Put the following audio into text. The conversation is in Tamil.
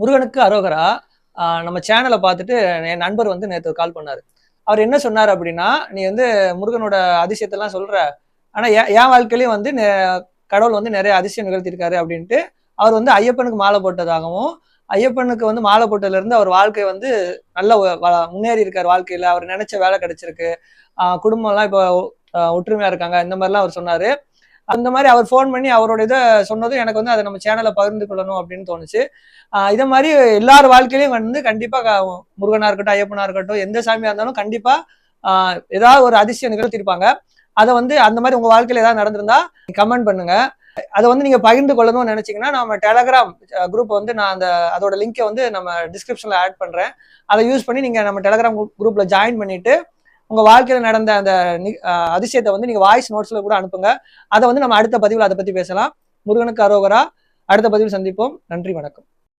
முருகனுக்கு அரோகரா. நம்ம சேனலை பார்த்துட்டு என் நண்பர் வந்து நேற்று கால் பண்ணார். அவர் என்ன சொன்னார் அப்படின்னா நீ வந்து முருகனோட அதிசயத்தெல்லாம் சொல்கிற ஆனால் என் என் வாழ்க்கையிலயும் வந்து கடவுள் வந்து நிறைய அதிசயம் நிகழ்த்தியிருக்காரு அப்படின்ட்டு அவர் வந்து ஐயப்பனுக்கு மாலை போட்டதாகவும் ஐயப்பனுக்கு வந்து மாலை போட்டதுலேருந்து அவர் வாழ்க்கை வந்து நல்ல முன்னேறி இருக்கார் வாழ்க்கையில். அவர் நினைச்ச வேலை கிடைச்சிருக்கு. குடும்பம்லாம் இப்போ ஒற்றுமையாக இருக்காங்க. இந்த மாதிரிலாம் அவர் சொன்னார். அந்த மாதிரி அவர் ஃபோன் பண்ணி அவரோட இதை சொன்னதும் எனக்கு வந்து அதை நம்ம சேனலை பகிர்ந்து கொள்ளணும் அப்படின்னு தோணுச்சு. இதை மாதிரி எல்லார் வாழ்க்கையிலையும் வந்து கண்டிப்பாக முருகனாக முருகனா இருக்கட்டும் ஐயப்பனா இருக்கட்டும் எந்த சாமியா இருந்தாலும் கண்டிப்பா ஏதாவது ஒரு அதிசயம் நிகழ்த்திருப்பாங்க அதை வந்து அந்த மாதிரி உங்க வாழ்க்கையில ஏதாவது நடந்திருந்தா கமெண்ட் பண்ணுங்க. அதை வந்து நீங்க பகிர்ந்து கொள்ளணும்னு நினைச்சீங்கன்னா நம்ம டெலகிராம் குரூப் வந்து நான் அந்த அதோட லிங்கை வந்து நம்ம டிஸ்கிரிப்ஷன்ல ஆட் பண்றேன். அதை யூஸ் பண்ணி நீங்க நம்ம டெலகிராம் குரூப்ல ஜாயின் பண்ணிட்டு உங்க வாழ்க்கையில நடந்த அந்த அதிசயத்தை வந்து நீங்க வாய்ஸ் நோட்ஸ்ல கூட அனுப்புங்க. அதை வந்து நம்ம அடுத்த பதிவில் அதை பத்தி பேசலாம். முருகனுக்கு அரோகரா. அடுத்த பதிவில் சந்திப்போம். நன்றி வணக்கம்.